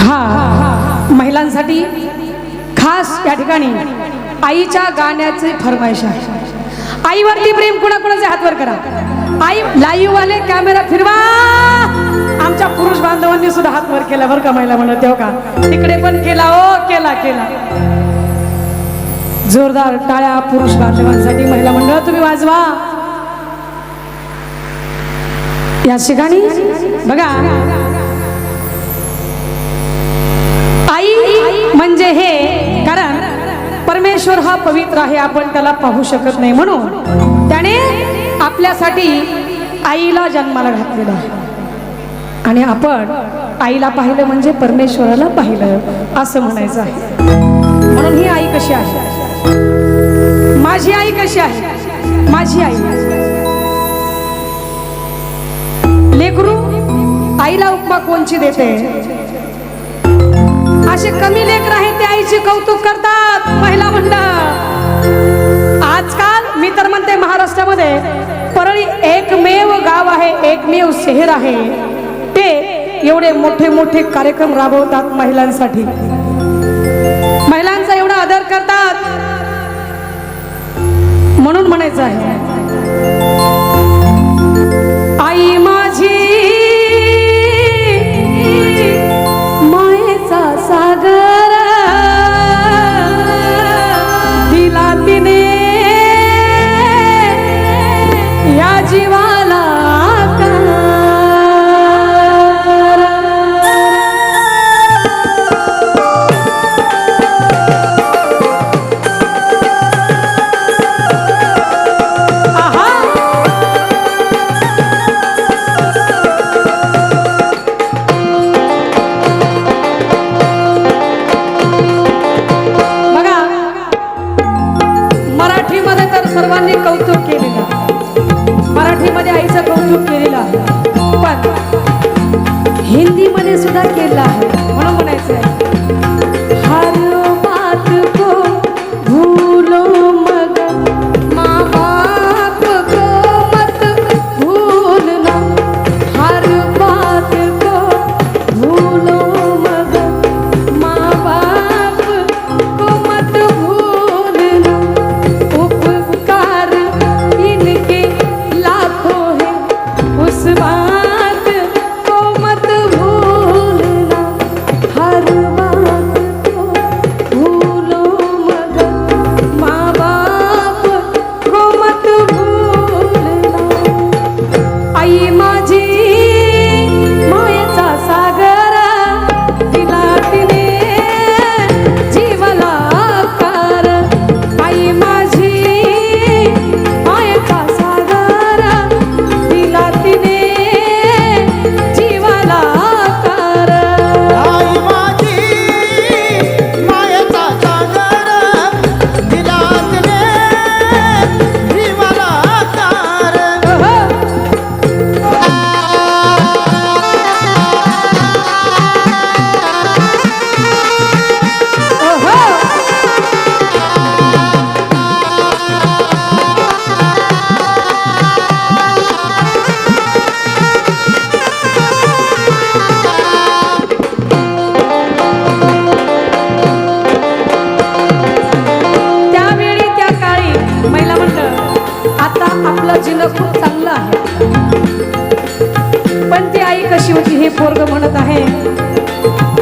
हा महिलांसाठी खास या ठिकाणी आईच्या गाण्याचे फरमाईश आहे. आईवरती प्रेम कुणाकुणाचे हातवर करा. आई लाईव्ह वाले कॅमेरा फिरवा. आमच्या पुरुष बांधवांनी सुद्धा हातवर केला बरं का महिला म्हणत हो तेव्हा का? तिकडे पण केला ओ केला केला. जोरदार टाळ्या पुरुष बांधवांसाठी महिला मंडळ तुम्ही वाजवा. या ठिकाणी बघा. आई म्हणजे हे कारण परमेश्वर हा पवित्र आहे आपण त्याला पाहू शकत नाही म्हणून त्याने आपल्यासाठी आईला जन्माला घातलेला आहे. आणि आपण आईला पाहिलं म्हणजे परमेश्वराला पाहिलं असं म्हणायचं आहे. म्हणून ही आई कशी आहे? माझी आई कशी आहे? माझी आई. आईला उपमा कोणची देते? असे कमी लेकर आहेत ते आईचे कौतुक करतात महिला म्हणणं आजकाल मी तर म्हणते महाराष्ट्रामध्ये परळी एकमेव गाव आहे एकमेव शहर आहे. ते एवढे मोठे मोठे कार्यक्रम राबवतात महिलांसाठी. महिलांचा एवढा आदर करतात. म्हणून म्हणायचं आहे कशी होती हे पोरग म्हणत आहे.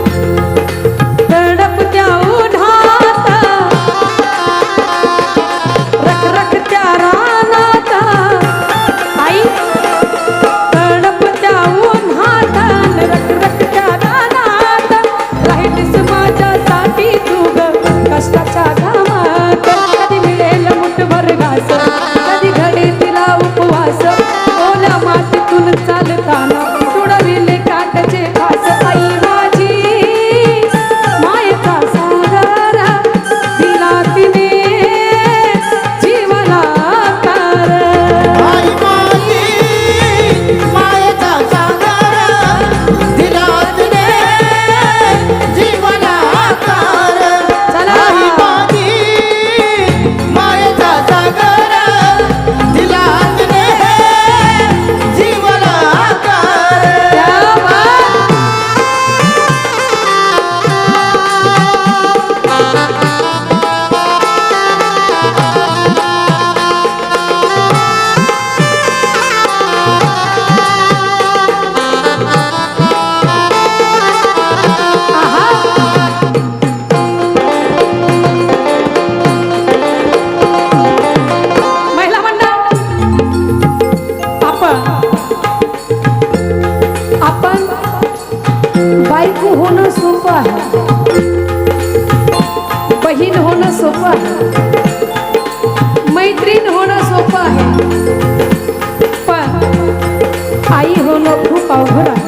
होणं सोपं आहे. बहीण होणं सोपं आहे. मैत्रीण होणं सोपं आहे. पण आई होणं खूप अवघड आहे.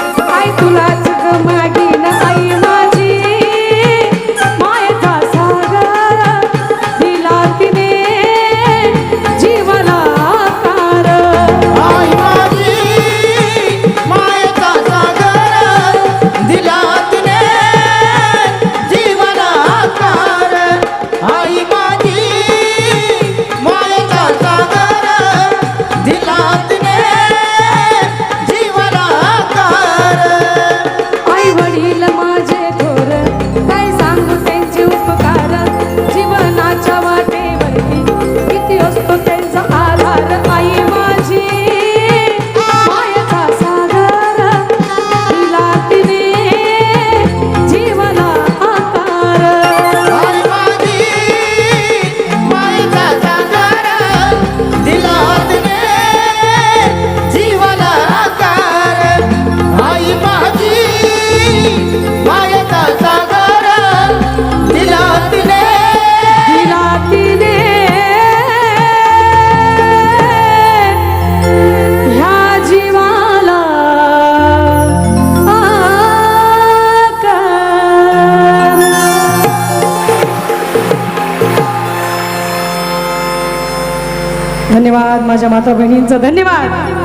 माझ्या माता बहिणींचं धन्यवाद.